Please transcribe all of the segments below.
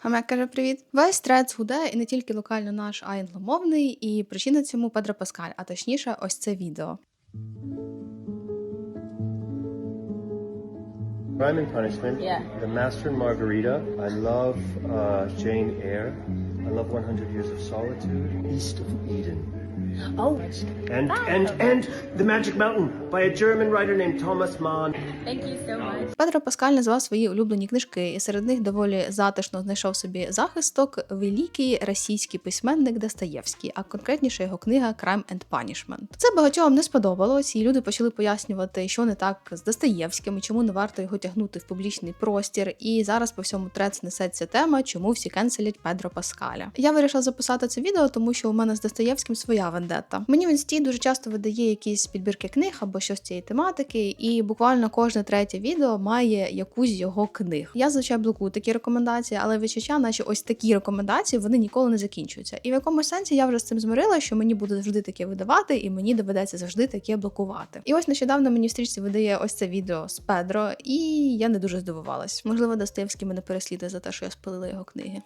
Хамек каже привіт. Весь трет гуде і не тільки локально наш, а й англомовний, і причина цьому Педро Паскаль, а точніше, ось це відео. Crime and Punishment. Yeah. The Master and Margarita. I love uh, Jane Eyre. I love 100 Years of Solitude. East of Eden. Oh, And and and The Magic Mountain by a German writer named Thomas Mann. thank you so much. Педро Паскаль назвав свої улюблені книжки, і серед них доволі затишно знайшов собі захисток великий російський письменник Достоєвський, а конкретніше його книга Crime and Punishment. Це багатьом не сподобалось, і люди почали пояснювати, що не так з Достоєвським і чому не варто його тягнути в публічний простір. І зараз по всьому трец несеться тема, чому всі кенселять Педро Паскаля. Я вирішила записати це відео, тому що у мене з Достоєвським своя вендетта. Мені в інсті дуже часто видає якісь підбірки книг або щось цієї тематики, і буквально кожне третє відео має якусь його книг. Я звичайно блокую такі рекомендації, але відчуття, наче ось такі рекомендації, вони ніколи не закінчуються. І в якомусь сенсі я вже з цим змирила, що мені буде завжди таке видавати, і мені доведеться завжди таке блокувати. І ось нещодавно мені в стрічці видає ось це відео з Педро, і я не дуже здивувалась. Можливо, Достоєвський мене переслідує за те, що я спалила його книги.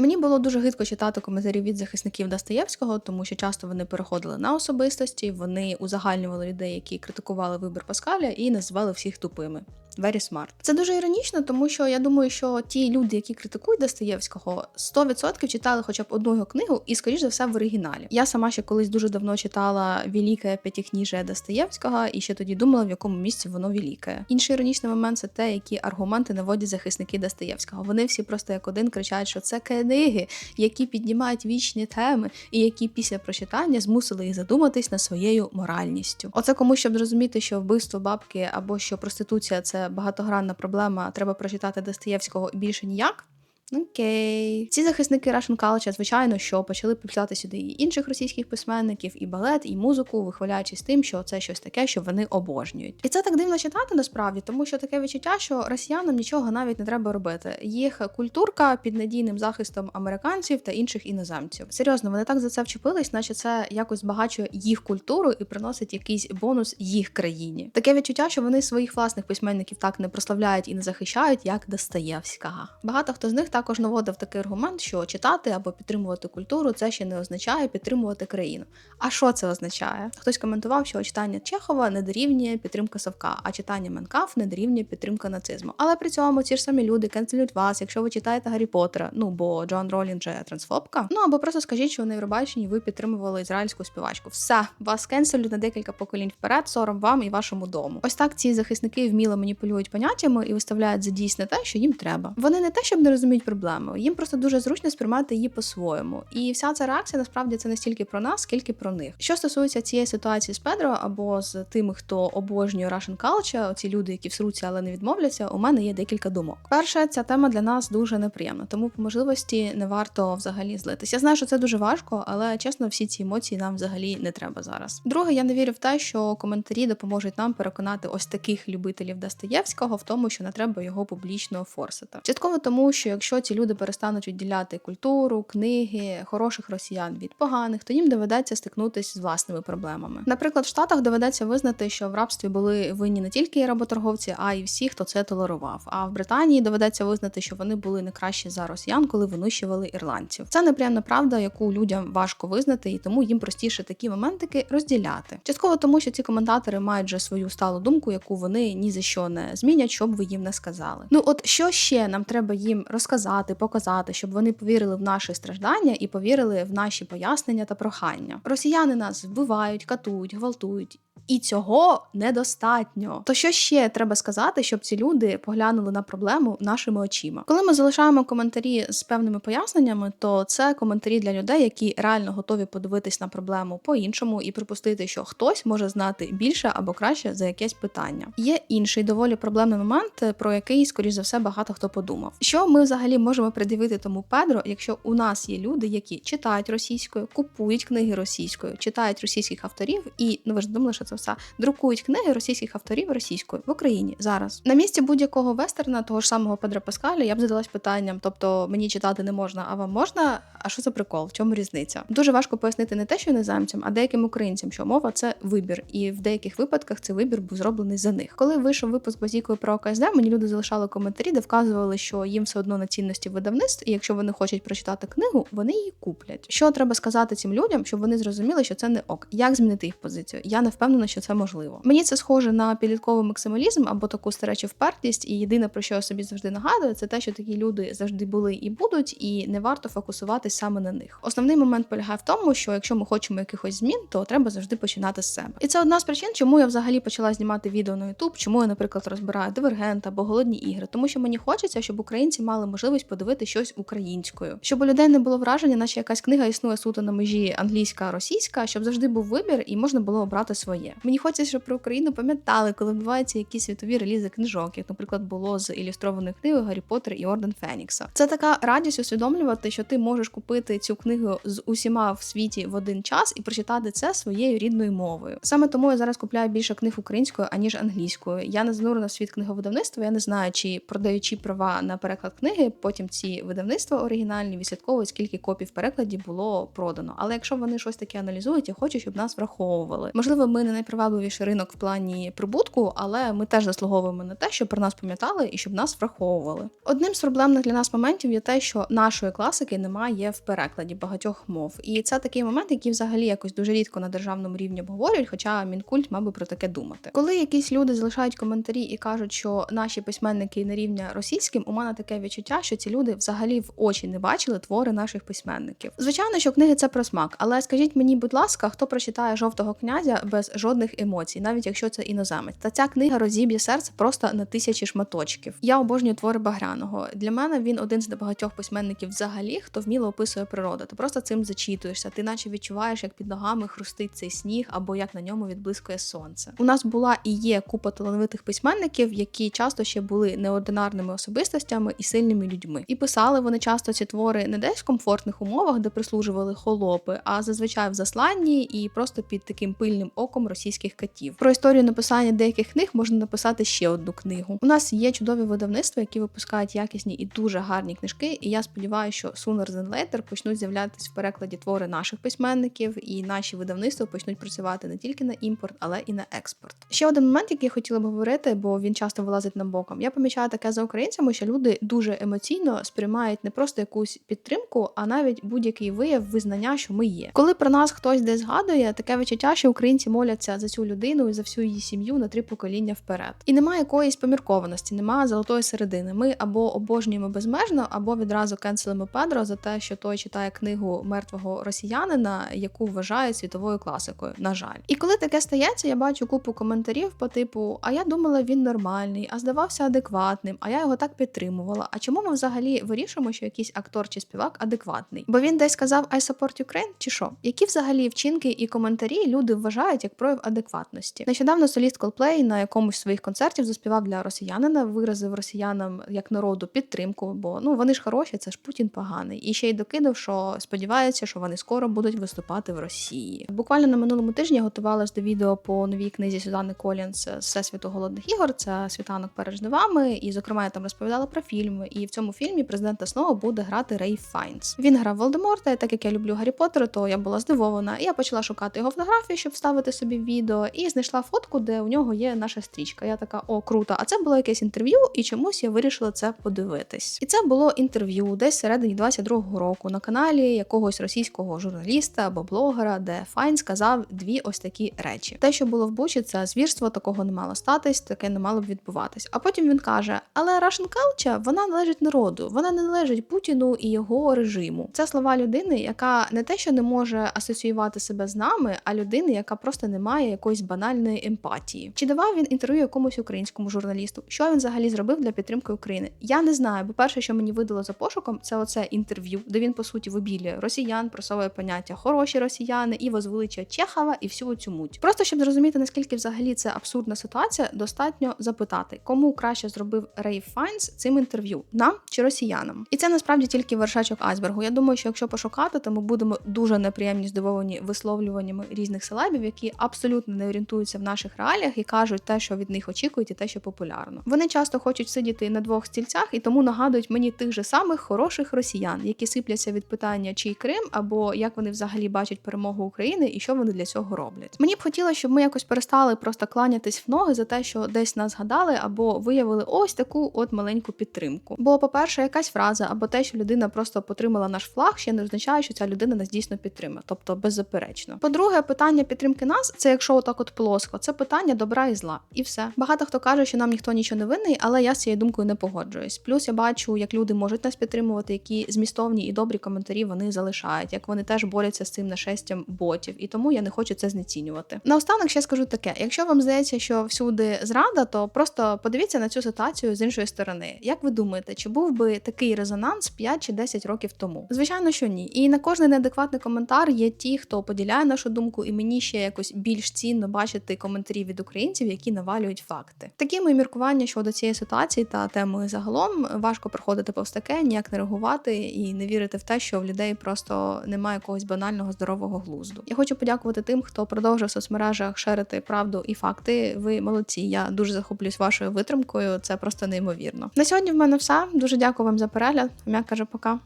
Мені було дуже гидко читати коментарі від захисників Достоєвського, тому що часто вони переходили на особистості, вони узагальнювали людей, які критикували вибір Паскаля, і називали всіх тупими. Very smart. Це дуже іронічно, тому що я думаю, що ті люди, які критикують Достоєвського, 100% читали хоча б одну його книгу, і скоріш за все в оригіналі. Я сама ще колись дуже давно читала Велике п'ятикніжжя Достоєвського, і ще тоді думала, в якому місці воно велике. Інший іронічний момент це те, які аргументи наводять захисники Достоєвського. Вони всі просто як один кричать, що це книги, які піднімають вічні теми, і які після прочитання змусили їх задуматись над своєю моральністю. Оце кому щоб зрозуміти, що вбивство бабки або що проституція це багатогранна проблема, треба прочитати Достоєвського більше ніяк. Окей, ці захисники Russian Culture, звичайно, що почали підписати сюди і інших російських письменників, і балет, і музику, вихваляючись тим, що це щось таке, що вони обожнюють. І це так дивно читати насправді, тому що таке відчуття, що росіянам нічого навіть не треба робити. Їх культурка під надійним захистом американців та інших іноземців. Серйозно, вони так за це вчепились, наче це якось збагачує їх культуру і приносить якийсь бонус їх країні. Таке відчуття, що вони своїх власних письменників так не прославляють і не захищають, як Достоєвського. Багато хто з них також наводив такий аргумент, що читати або підтримувати культуру це ще не означає підтримувати країну. А що це означає? Хтось коментував, що читання Чехова не дорівнює підтримка Савка, а читання Менкаф не дорівнює підтримка нацизму. Але при цьому ці ж самі люди канцелюють вас, якщо ви читаєте Гаррі Поттера, ну бо Джон Ролін же трансфобка. Ну або просто скажіть, що на Євробаченні ви підтримували ізраїльську співачку. Все, вас кенселюють на декілька поколінь вперед, сором вам і вашому дому. Ось так ці захисники вміло маніпулюють поняттями і виставляють за дійсне те, що їм треба. Вони не те, щоб не розуміють проблему, їм просто дуже зручно сприймати її по-своєму. І вся ця реакція насправді це не стільки про нас, скільки про них. Що стосується цієї ситуації з Педро або з тими, хто обожнює Russian Culture, ці люди, які всруться, але не відмовляться, у мене є декілька думок. Перше, ця тема для нас дуже неприємна, тому по можливості не варто взагалі злитись. Я знаю, що це дуже важко, але чесно, всі ці емоції нам взагалі не треба зараз. Друге, я не вірю в те, що коментарі допоможуть нам переконати ось таких любителів Достоєвського в тому, що не треба його публічно форсити. Частково тому, що якщо ці люди перестануть відділяти культуру, книги, хороших росіян від поганих, то їм доведеться стикнутися з власними проблемами. Наприклад, в Штатах доведеться визнати, що в рабстві були винні не тільки работорговці, а й всі, хто це толерував. А в Британії доведеться визнати, що вони були не кращі за росіян, коли винищували ірландців. Це неприємна правда, яку людям важко визнати, і тому їм простіше такі моментики розділяти. Частково тому, що ці коментатори мають вже свою сталу думку, яку вони ні за що не змінять, щоб ви їм не сказали. Ну от що ще нам треба їм розказати, показати, щоб вони повірили в наші страждання і повірили в наші пояснення та прохання. Росіяни нас вбивають, катують, гвалтують. І цього недостатньо. То що ще треба сказати, щоб ці люди поглянули на проблему нашими очима? Коли ми залишаємо коментарі з певними поясненнями, то це коментарі для людей, які реально готові подивитись на проблему по-іншому і припустити, що хтось може знати більше або краще за якесь питання. Є інший доволі проблемний момент, про який, скоріш за все, багато хто подумав. Що ми взагалі можемо пред'явити тому Педро, якщо у нас є люди, які читають російською, купують книги російською, читають російських авторів, і ну ви ж думали, що це все друкують книги російських авторів російською в Україні зараз. На місці будь-якого вестерна, того ж самого Педро Паскаля, я б задалась питанням: тобто мені читати не можна, а вам можна? А що за прикол? В чому різниця? Дуже важко пояснити не те, що іноземцям, а деяким українцям, що мова це вибір, і в деяких випадках цей вибір був зроблений за них. Коли вийшов випуск базікою про ОКСД, мені люди залишали коментарі, де вказували, що їм все одно на цінності видавництв, і якщо вони хочуть прочитати книгу, вони її куплять. Що треба сказати цим людям, щоб вони зрозуміли, що це не ок. Як змінити їх позицію? Я не впевнена, що це можливо. Мені це схоже на підлітковий максималізм або таку старечу впертість, і єдине про що я собі завжди нагадую, це те, що такі люди завжди були і будуть, і не варто фокусуватись саме на них. Основний момент полягає в тому, що якщо ми хочемо якихось змін, то треба завжди починати з себе. І це одна з причин, чому я взагалі почала знімати відео на YouTube, чому я, наприклад, розбираю дивергент або голодні ігри, тому що мені хочеться, щоб українці мали можливість подивити щось українською, щоб у людей не було враження, наче якась книга існує суто на межі англійська, російська, щоб завжди був вибір і можна було обрати своє. Мені хочеться, щоб про Україну пам'ятали, коли відбуваються якісь світові релізи книжок, як, наприклад, було з ілюстрованою книгою Гаррі Поттер і Орден Фенікса. Це така радість усвідомлювати, що ти можеш купити цю книгу з усіма в світі в один час і прочитати це своєю рідною мовою. Саме тому я зараз купляю більше книг українською аніж англійською. Я не занурена в світ книговидавництва. Я не знаю, чи продаючи права на переклад книги, потім ці видавництва оригінальні відслідковують, скільки копій в перекладі було продано. Але якщо вони щось таке аналізують, я хочу, щоб нас враховували. Можливо, ми не найпривабливіший ринок в плані прибутку, але ми теж заслуговуємо на те, щоб про нас пам'ятали і щоб нас враховували. Одним з проблемних для нас моментів є те, що нашої класики немає в перекладі багатьох мов, і це такий момент, який взагалі якось дуже рідко на державному рівні обговорюють, хоча мінкульт мав би про таке думати. Коли якісь люди залишають коментарі і кажуть, що наші письменники не рівня російським, у мене таке відчуття, що ці люди взагалі в очі не бачили твори наших письменників. Звичайно, що книги це про смак, але скажіть мені, будь ласка, хто прочитає жовтого князя без жодних емоцій, навіть якщо це іноземець. Та ця книга розіб'є серце просто на тисячі шматочків. Я обожнюю твори Багряного. Для мене він один з небагатьох письменників взагалі, хто вміло описує природу. Ти просто цим зачитуєшся, ти наче відчуваєш, як під ногами хрустить цей сніг, або як на ньому відблискує сонце. У нас була і є купа талановитих письменників, які часто ще були неординарними особистостями і сильними людьми. І писали вони часто ці твори не десь в комфортних умовах, де прислужували холопи, а зазвичай в засланні і просто під таким пильним оком російських катів. Про історію написання деяких книг можна написати ще одну книгу. У нас є чудові видавництва, які випускають якісні і дуже гарні книжки. І я сподіваюся, що sooner than later почнуть з'являтися в перекладі твори наших письменників, і наші видавництва почнуть працювати не тільки на імпорт, але і на експорт. Ще один момент, який я хотіла б говорити, бо він часто вилазить нам боком. Я помічаю таке за українцями, що люди дуже емоційно сприймають не просто якусь підтримку, а навіть будь-який вияв визнання, що ми є. Коли про нас хтось десь згадує, таке відчуття, що українці моляться за цю людину і за всю її сім'ю на три покоління вперед. І немає якоїсь поміркованості, немає золотої середини. Ми або обожнюємо безмежно, або відразу кенселимо Педро за те, що той читає книгу мертвого росіянина, яку вважає світовою класикою. На жаль, і коли таке стається, я бачу купу коментарів по типу: А я думала, він нормальний, а здавався адекватним, а я його так підтримувала. А чому ми взагалі вирішуємо, що якийсь актор чи співак адекватний? Бо він десь сказав I support Ukraine чи що? Які взагалі вчинки і коментарі люди вважають як прояв адекватності? Нещодавно соліст Coldplay на якомусь з своїх концертів заспівав для росіянина, виразив росіянам як народу підтримку, бо ну вони ж хороші, це ж Путін поганий. І ще й докидав, що сподівається, що вони скоро будуть виступати в Росії. Буквально на минулому тижні готувалась до відео по новій книзі Сюзанни Колінс Всесвіту голодних ігор. Це світанок перед жнивами. І, зокрема, я там розповідала про фільм. І в цьому фільмі президента Сноу буде грати Рей Файнс. Він грав Волдеморта, і так як я люблю Гаррі Поттера, то я була здивована. І я почала шукати його фотографію, щоб вставити собі в відео, і знайшла фотку, де у нього є наша стрічка. Я така, о, круто! А це було якесь інтерв'ю, і чомусь я вирішила це подивитись. І це було інтерв'ю десь середині 22-го року на каналі якогось російського журналіста або блогера, де Файн сказав дві ось такі речі: те, що було в Бучі, це звірство, такого не мало статись, таке не мало б відбуватись. А потім він каже: Але Russian culture, вона належить народу, вона не належить Путіну і його режиму. Це слова людини, яка не те, що не може асоціювати себе з нами, а людини, яка просто не має якоїсь банальної емпатії. Чи давав він інтерв'ю якомусь українському журналісту? Що він взагалі зробив для підтримки України? Я не знаю, бо перше, що мені видало за пошуком, це оце інтерв'ю, де він по суті вибілює росіян, просовує поняття хороші росіяни і возвеличує Чехова і всю цю муть. Просто щоб зрозуміти, наскільки взагалі це абсурдна ситуація, достатньо запитати, кому краще зробив Рей Файнс цим інтерв'ю, нам чи росіянам. І це насправді тільки вершечок айсбергу. Я думаю, що якщо пошукати, то ми будемо дуже неприємні здивовані висловлюваннями різних селебів, які абсолютно не орієнтуються в наших реаліях і кажуть те, що від них очікують, і те, що популярно. Вони часто хочуть сидіти на двох стільцях і тому нагадують мені тих же самих хороших росіян, які сипляться від питання, чий Крим або як вони взагалі бачать перемогу України і що вони для цього роблять. Мені б хотілося, щоб ми якось перестали просто кланятись в ноги за те, що десь нас згадали або виявили ось таку от маленьку підтримку. Бо, по-перше, якась фраза або те, що людина просто потримала наш флаг, ще не означає, що ця людина нас дійсно підтримає, тобто беззаперечно. По-друге, питання підтримки нас це якщо отак от плоско, це питання добра і зла, і все. Багато хто каже, що нам ніхто нічого не винний, але я з цією думкою не погоджуюсь. Плюс я бачу, як люди можуть нас підтримувати, які змістовні і добрі коментарі вони залишають, як вони теж борються з цим нашестям ботів, і тому я не хочу це знецінювати. Наостанок ще скажу таке: якщо вам здається, що всюди зрада, то просто подивіться на цю ситуацію з іншої сторони. Як ви думаєте, чи був би такий резонанс 5 чи 10 років тому? Звичайно, що ні. І на кожний неадекватний коментар є ті, хто поділяє нашу думку, і мені ще якось більш цінно бачити коментарі від українців, які навалюють факти. Такі мої міркування щодо цієї ситуації та теми загалом важко проходити повз таке, ніяк не реагувати і не вірити в те, що в людей просто немає якогось банального здорового глузду. Я хочу подякувати тим, хто продовжує в соцмережах шерити правду і факти. Ви молодці. Я дуже захоплююсь вашою витримкою. Це просто неймовірно. На сьогодні в мене все. Дуже дякую вам за перегляд. М'як каже пока.